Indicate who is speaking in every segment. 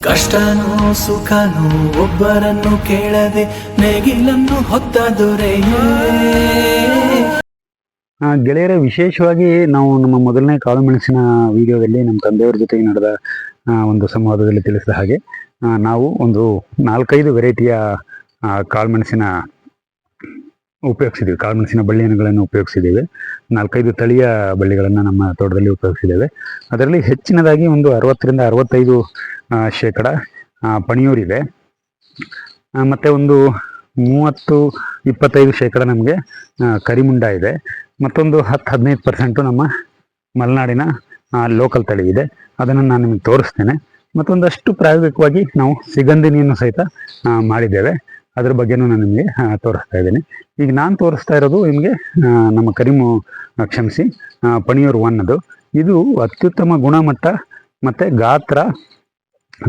Speaker 1: ಕಷ್ಟನೋ ಸುಖನೋ ಒಬ್ಬರನ್ನು ಕೇಳದೆ ನೇಗಿಲನ್ನು ಹೊತ್ತ ದೊರೆಯೇ.
Speaker 2: ಆ, ಗೆಳೆಯರ ವಿಶೇಷವಾಗಿ ನಾವು ನಮ್ಮ ಮೊದಲನೇ ಕಾಳು ಮೆಣಸಿನ ವಿಡಿಯೋದಲ್ಲಿ ನಮ್ಮ ತಂದೆಯವರ ಜೊತೆಗೆ ನಡೆದ ಒಂದು ಸಂವಾದದಲ್ಲಿ ತಿಳಿಸಿದ ಹಾಗೆ ನಾವು ಒಂದು ನಾಲ್ಕೈದು ವೆರೈಟಿಯ ಕಾಳು ಮೆಣಸಿನ ಉಪಯೋಗಿಸಿದ್ದೀವಿ ಕಾಳುಮೆಣಸಿನ ಬಳ್ಳಿಗಳನ್ನು ಉಪಯೋಗಿಸಿದ್ದೀವಿ ನಾಲ್ಕೈದು ತಳಿಯ ಬಳ್ಳಿಗಳನ್ನು ನಮ್ಮ ತೋಟದಲ್ಲಿ ಉಪಯೋಗಿಸಿದ್ದೇವೆ ಅದರಲ್ಲಿ ಹೆಚ್ಚಿನದಾಗಿ ಒಂದು ಅರವತ್ತರಿಂದ ಅರವತ್ತೈದು ಶೇಕಡ ಪಣಿಯೂರಿದೆ. ಮತ್ತು ಒಂದು ಮೂವತ್ತು, ಇಪ್ಪತ್ತೈದು ಶೇಕಡ ನಮಗೆ ಕರಿಮುಂಡ ಇದೆ. ಮತ್ತೊಂದು ಹತ್ತು ಹದಿನೈದು ಪರ್ಸೆಂಟು ನಮ್ಮ ಮಲೆನಾಡಿನ ಲೋಕಲ್ ತಳಿ ಇದೆ. ಅದನ್ನು ನಾನು ನಿಮಗೆ ತೋರಿಸ್ತೇನೆ. ಮತ್ತೊಂದಷ್ಟು ಪ್ರಾಯೋಗಿಕವಾಗಿ ನಾವು ಸಿಗಂಧಿನಿಯನ್ನು ಸಹಿತ ಮಾಡಿದ್ದೇವೆ. ಅದ್ರ ಬಗ್ಗೆನೂ ನಾನು ನಿಮಗೆ ತೋರಿಸ್ತಾ ಇದ್ದೀನಿ. ಈಗ ನಾನು ತೋರಿಸ್ತಾ ಇರೋದು ನಿಮಗೆ ನಮ್ಮ ಕರಿಮು ಕ್ಷಮಿಸಿ ಪಣಿಯೂರ್ ಒನ್ ಅದು ಇದು ಅತ್ಯುತ್ತಮ ಗುಣಮಟ್ಟ ಮತ್ತು ಗಾತ್ರ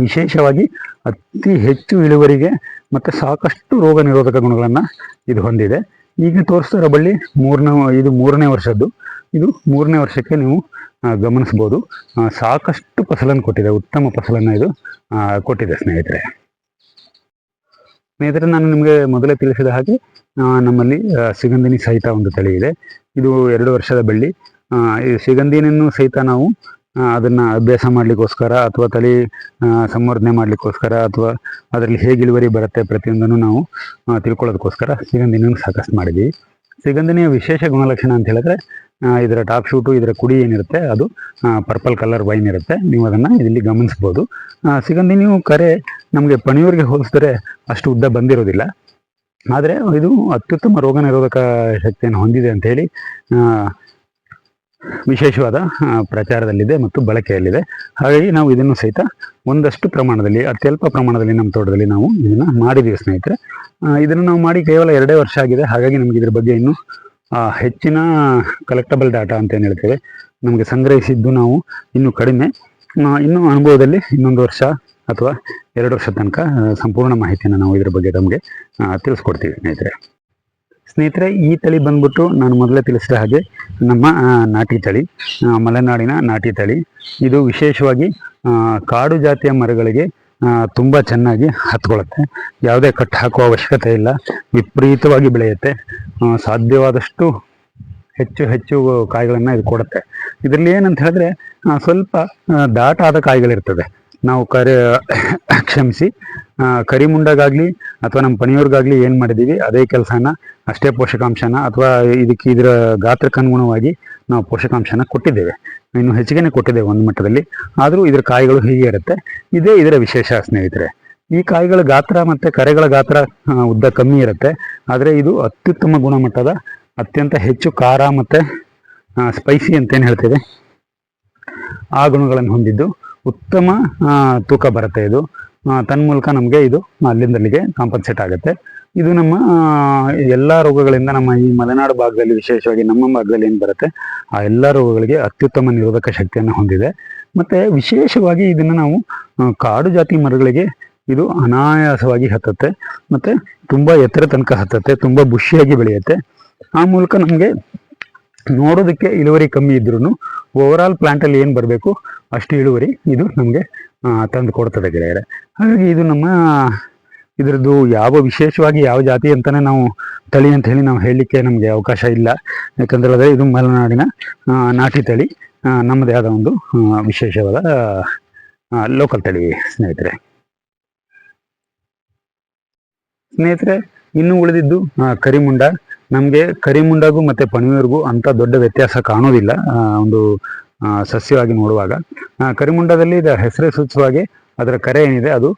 Speaker 2: ವಿಶೇಷವಾಗಿ ಅತಿ ಹೆಚ್ಚು ಇಳುವರಿಗೆ ಮತ್ತು ಸಾಕಷ್ಟು ರೋಗ ನಿರೋಧಕ ಗುಣಗಳನ್ನು ಇದು ಹೊಂದಿದೆ. ಈಗ ತೋರಿಸ್ತಾ ಇರೋ ಬಳ್ಳಿ ಮೂರನೇ, ಇದು ಮೂರನೇ ವರ್ಷದ್ದು. ಇದು ಮೂರನೇ ವರ್ಷಕ್ಕೆ ನೀವು ಗಮನಿಸ್ಬೋದು. ಸಾಕಷ್ಟು ಫಸಲನ್ನು ಕೊಟ್ಟಿದೆ, ಉತ್ತಮ ಫಸಲನ್ನು ಇದು ಕೊಟ್ಟಿದೆ ಸ್ನೇಹಿತರೆ. ಸ್ನೇಹಿತರೆ, ನಾನು ನಿಮಗೆ ಮೊದಲೇ ತಿಳಿಸಿದ ಹಾಗೆ ನಮ್ಮಲ್ಲಿ ಸಿಗಂಧಿನಿ ಸಹಿತ ಒಂದು ತಳಿ ಇದೆ. ಇದು ಎರಡು ವರ್ಷದ ಬಳ್ಳಿ. ಈ ಸಿಗಂಧಿನನ್ನು ಸಹಿತ ನಾವು ಅದನ್ನು ಅಭ್ಯಾಸ ಮಾಡ್ಲಿಕ್ಕೋಸ್ಕರ ಅಥವಾ ತಳಿ ಸಂವರ್ಧನೆ ಮಾಡ್ಲಿಕ್ಕೋಸ್ಕರ ಅಥವಾ ಅದರಲ್ಲಿ ಹೇಗೆ ಇಳುವರಿ ಬರುತ್ತೆ ಪ್ರತಿಯೊಂದನ್ನು ನಾವು ತಿಳ್ಕೊಳ್ಳೋದಕ್ಕೋಸ್ಕರ ಸಿಗಂದಿನ ಸಾಕಷ್ಟು ಮಾಡಿದ್ದೀವಿ. ಸಿಗಂದಿನಿಯ ವಿಶೇಷ ಗುಣಲಕ್ಷಣ ಅಂತ ಹೇಳಿದ್ರೆ ಇದರ ಟಾಪ್ ಶೂಟು, ಇದರ ಕುಡಿ ಏನಿರುತ್ತೆ, ಅದು ಪರ್ಪಲ್ ಕಲರ್ ವೈನ್ ಇರುತ್ತೆ. ನೀವು ಅದನ್ನು ಇಲ್ಲಿ ಗಮನಿಸ್ಬೋದು ಸಿಗಂಧಿನಿಯು ಕರೆ ನಮಗೆ ಪಣಿಯೂರಿಗೆ ಹೋಲಿಸಿದ್ರೆ ಅಷ್ಟು ಉದ್ದ ಬಂದಿರೋದಿಲ್ಲ. ಆದರೆ ಇದು ಅತ್ಯುತ್ತಮ ರೋಗ ನಿರೋಧಕ ಶಕ್ತಿಯನ್ನು ಹೊಂದಿದೆ ಅಂತ ಹೇಳಿ ವಿಶೇಷವಾದ ಪ್ರಚಾರದಲ್ಲಿದೆ ಮತ್ತು ಬಳಕೆಯಲ್ಲಿದೆ. ಹಾಗಾಗಿ ನಾವು ಇದನ್ನು ಸಹಿತ ಒಂದಷ್ಟು ಪ್ರಮಾಣದಲ್ಲಿ ಅತ್ಯಲ್ಪ ಪ್ರಮಾಣದಲ್ಲಿ ನಮ್ಮ ತೋಟದಲ್ಲಿ ನಾವು ಇದನ್ನು ಮಾಡಿದ್ದೀವಿ ಸ್ನೇಹಿತರೆ. ಇದನ್ನು ನಾವು ಮಾಡಿ ಕೇವಲ ಎರಡೇ ವರ್ಷ ಆಗಿದೆ. ಹಾಗಾಗಿ ನಮಗೆ ಇದ್ರ ಬಗ್ಗೆ ಇನ್ನೂ ಹೆಚ್ಚಿನ ಕಲೆಕ್ಟಬಲ್ ಡಾಟಾ ಅಂತ ಏನು ಹೇಳ್ತೇವೆ, ನಮಗೆ ಸಂಗ್ರಹಿಸಿದ್ದು ನಾವು ಇನ್ನೂ ಕಡಿಮೆ. ಇನ್ನೂ ಅನುಭವದಲ್ಲಿ ಇನ್ನೊಂದು ವರ್ಷ ಅಥವಾ ಎರಡು ವರ್ಷದ ತನಕ ಸಂಪೂರ್ಣ ಮಾಹಿತಿಯನ್ನು ನಾವು ಇದ್ರ ಬಗ್ಗೆ ನಮಗೆ ತಿಳಿಸ್ಕೊಡ್ತೀವಿ ಸ್ನೇಹಿತರೆ. ಸ್ನೇಹಿತರೆ, ಈ ತಳಿ ಬಂದ್ಬಿಟ್ಟು ನಾನು ಮೊದಲೇ ತಿಳಿಸಿದ ಹಾಗೆ ನಮ್ಮ ನಾಟಿ ತಳಿ ಮಲೆನಾಡಿನ ನಾಟಿ ತಳಿ. ಇದು ವಿಶೇಷವಾಗಿ ಕಾಡು ಜಾತಿಯ ಮರಗಳಿಗೆ ತುಂಬ ಚೆನ್ನಾಗಿ ಹತ್ಕೊಳ್ಳುತ್ತೆ. ಯಾವುದೇ ಕಟ್ಟು ಹಾಕುವ ಅವಶ್ಯಕತೆ ಇಲ್ಲ. ವಿಪರೀತವಾಗಿ ಬೆಳೆಯುತ್ತೆ. ಸಾಧ್ಯವಾದಷ್ಟು ಹೆಚ್ಚು ಹೆಚ್ಚು ಕಾಯಿಗಳನ್ನು ಇದು ಕೊಡುತ್ತೆ. ಇದರಲ್ಲಿ ಏನಂತ ಹೇಳಿದ್ರೆ ಸ್ವಲ್ಪ ದಾಟಾದ ಕಾಯಿಗಳಿರ್ತದೆ. ನಾವು ಕರೆ ಕ್ಷಮಿಸಿ ಕರಿಮುಂಡಗಾಗ್ಲಿ ಅಥವಾ ನಮ್ಮ ಪಣಿಯವ್ರಿಗಾಗಲಿ ಏನು ಮಾಡಿದ್ದೀವಿ ಅದೇ ಕೆಲಸನ, ಅಷ್ಟೇ ಪೋಷಕಾಂಶನ ಅಥವಾ ಇದಕ್ಕೆ ಇದರ ಗಾತ್ರಕ್ಕೆ ಅನುಗುಣವಾಗಿ ನಾವು ಪೋಷಕಾಂಶನ ಕೊಟ್ಟಿದ್ದೇವೆ. ಇನ್ನು ಹೆಚ್ಚಿಗೆನೆ ಕೊಟ್ಟಿದ್ದೇವೆ ಒಂದು ಮಟ್ಟದಲ್ಲಿ. ಆದರೂ ಇದರ ಕಾಯಿಗಳು ಹೀಗೆ ಇರುತ್ತೆ. ಇದೇ ಇದರ ವಿಶೇಷ ಸ್ನೇಹಿತರೆ. ಈ ಕಾಯಿಗಳ ಗಾತ್ರ ಮತ್ತು ಕರೆಗಳ ಗಾತ್ರ ಉದ್ದ ಕಮ್ಮಿ ಇರುತ್ತೆ. ಆದರೆ ಇದು ಅತ್ಯುತ್ತಮ ಗುಣಮಟ್ಟದ, ಅತ್ಯಂತ ಹೆಚ್ಚು ಖಾರ ಮತ್ತು ಸ್ಪೈಸಿ ಅಂತೇನು ಹೇಳ್ತೇವೆ. ಆ ಗುಣಗಳನ್ನು ಹೊಂದಿದ್ದು. ಉತ್ತಮ ತೂಕ ಬರುತ್ತೆ ಇದು. ತನ್ಮೂಲಕ ನಮಗೆ ಇದು ಅಲ್ಲಿಂದ ಅಲ್ಲಿಗೆ ಕಾಂಪನ್ಸೇಟ್ ಆಗುತ್ತೆ. ಇದು ನಮ್ಮ ಎಲ್ಲ ರೋಗಗಳಿಂದ ನಮ್ಮ ಈ ಮಲೆನಾಡು ಭಾಗದಲ್ಲಿ ವಿಶೇಷವಾಗಿ ನಮ್ಮ ಭಾಗದಲ್ಲಿ ಏನು ಬರುತ್ತೆ, ಆ, ಎಲ್ಲ ರೋಗಗಳಿಗೆ ಅತ್ಯುತ್ತಮ ನಿರೋಧಕ ಶಕ್ತಿಯನ್ನು ಹೊಂದಿದೆ. ಮತ್ತು ವಿಶೇಷವಾಗಿ ಇದನ್ನು ನಾವು ಕಾಡು ಜಾತಿ ಮರಗಳಿಗೆ ಇದು ಅನಾಯಾಸವಾಗಿ ಹತ್ತುತ್ತೆ. ಮತ್ತು ತುಂಬ ಎತ್ತರ ತನಕ ಹತ್ತುತ್ತೆ, ತುಂಬ ಬುಷಿಯಾಗಿ ಬೆಳೆಯುತ್ತೆ. ಆ ಮೂಲಕ ನಮಗೆ ನೋಡೋದಕ್ಕೆ ಇಳುವರಿ ಕಮ್ಮಿ ಇದ್ರೂ ಓವರಾಲ್ ಪ್ಲಾಂಟಲ್ಲಿ ಏನು ಬರಬೇಕು? ಅಷ್ಟು ಇಳುವರಿ ಇದು ನಮಗೆ ತಂದು ಕೊಡ್ತದೆ ಗೆಳೆಯರೆ ಹಾಗಾಗಿ ಇದು ನಮ್ಮ, ಇದರದ್ದು ಯಾವ ವಿಶೇಷವಾಗಿ ಯಾವ ಜಾತಿ ಅಂತಲೇ ನಾವು ತಳಿ ಅಂತ ಹೇಳಿ ನಾವು ಹೇಳಲಿಕ್ಕೆ ನಮಗೆ ಅವಕಾಶ ಇಲ್ಲ. ಯಾಕಂದ್ರೆ ಹೇಳಿದ್ರೆ ಇದು ಮಲೆನಾಡಿನ ನಾಟಿ ತಳಿ ನಮ್ಮದೇ ಆದ ಒಂದು ವಿಶೇಷವಾದ ಲೋಕಲ್ ತಳಿ ಸ್ನೇಹಿತರೆ. ಸ್ನೇಹಿತರೆ, ಇನ್ನು ಉಳಿದಿದ್ದು ಕರಿಮುಂಡ ನಮಗೆ ಕರಿಮುಂಡಗೂ ಮತ್ತು ಪಣಿಯೂರ್ಗೂ ಅಂಥ ದೊಡ್ಡ ವ್ಯತ್ಯಾಸ ಕಾಣೋದಿಲ್ಲ ಒಂದು ಸಸ್ಯವಾಗಿ ನೋಡುವಾಗ. ಕರಿಮುಂಡದಲ್ಲಿ ಇದರ ಹೆಸರೇ ಸೂಚವಾಗಿ ಅದರ ಕರೆ ಏನಿದೆ, ಅದು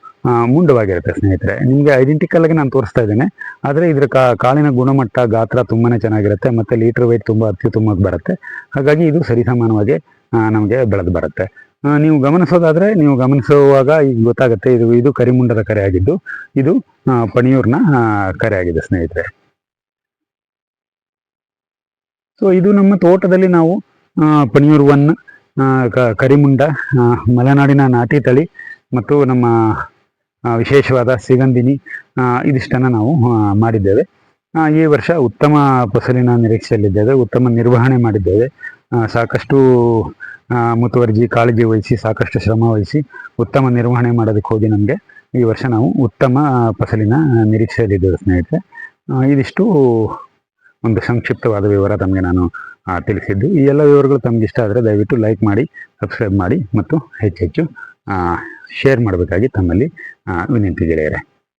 Speaker 2: ಮುಂಡವಾಗಿರುತ್ತೆ ಸ್ನೇಹಿತರೆ. ನಿಮಗೆ ಐಡೆಂಟಿಕಲ್ ಆಗಿ ನಾನು ತೋರಿಸ್ತಾ ಇದ್ದೇನೆ. ಆದರೆ ಇದರ ಕಾಳಿನ ಗುಣಮಟ್ಟ, ಗಾತ್ರ ತುಂಬಾನೇ ಚೆನ್ನಾಗಿರುತ್ತೆ, ಮತ್ತು ಲೀಟರ್ ವೆಯ್ಟ್ ತುಂಬ ಅತ್ಯುತ್ತಮವಾಗಿ ಬರುತ್ತೆ. ಹಾಗಾಗಿ ಇದು ಸರಿಸಮಾನವಾಗಿ ನಮಗೆ ಬೆಳೆದು ಬರುತ್ತೆ. ನೀವು ಗಮನಿಸೋದಾದ್ರೆ, ನೀವು ಗಮನಿಸುವಾಗ ಈಗ ಗೊತ್ತಾಗುತ್ತೆ, ಇದು ಇದು ಕರಿಮುಂಡದ ಕರೆ ಆಗಿದ್ದು, ಇದು ಪಣಿಯೂರ್ನ ಕರೆ ಆಗಿದೆ ಸ್ನೇಹಿತರೆ. ಸೊ ಇದು ನಮ್ಮ ತೋಟದಲ್ಲಿ ನಾವು ಪನಿಯೂರ್ ಒನ್ ಕರಿಮುಂಡ ಮಲೆನಾಡಿನ ನಾಟಿ ತಳಿ ಮತ್ತು ನಮ್ಮ ವಿಶೇಷವಾದ ಸಿಗಂದಿನಿ ಇದಿಷ್ಟನ್ನು ನಾವು ಮಾಡಿದ್ದೇವೆ. ಈ ವರ್ಷ ಉತ್ತಮ ಫಸಲಿನ ನಿರೀಕ್ಷೆಯಲ್ಲಿದ್ದೇವೆ, ಉತ್ತಮ ನಿರ್ವಹಣೆ ಮಾಡಿದ್ದೇವೆ. ಸಾಕಷ್ಟು ಮುತುವರ್ಜಿ, ಕಾಳಜಿ ವಹಿಸಿ, ಸಾಕಷ್ಟು ಶ್ರಮ ವಹಿಸಿ, ಉತ್ತಮ ನಿರ್ವಹಣೆ ಮಾಡೋದಕ್ಕೆ ಹೋಗಿ ನಮಗೆ ಈ ವರ್ಷ ನಾವು ಉತ್ತಮ ಫಸಲಿನ ನಿರೀಕ್ಷೆಯಲ್ಲಿದ್ದೇವೆ ಸ್ನೇಹಿತರೆ. ಇದಿಷ್ಟು ಒಂದು ಸಂಕ್ಷಿಪ್ತವಾದ ವಿವರ ತಮಗೆ ನಾನು ತಿಳಿಸಿದ್ದು. ಈ ಎಲ್ಲ ವಿವರಗಳು ತಮಗೆ ಇಷ್ಟ ಆದರೆ ದಯವಿಟ್ಟು ಲೈಕ್ ಮಾಡಿ ಸಬ್ಸ್ಕ್ರೈಬ್ ಮಾಡಿ ಮತ್ತು ಹೆಚ್ಚೆಚ್ಚು ಶೇರ್ ಮಾಡಬೇಕಾಗಿ ತಮ್ಮಲ್ಲಿ ವಿನಂತಿ ಗೆಳೆಯರೆ.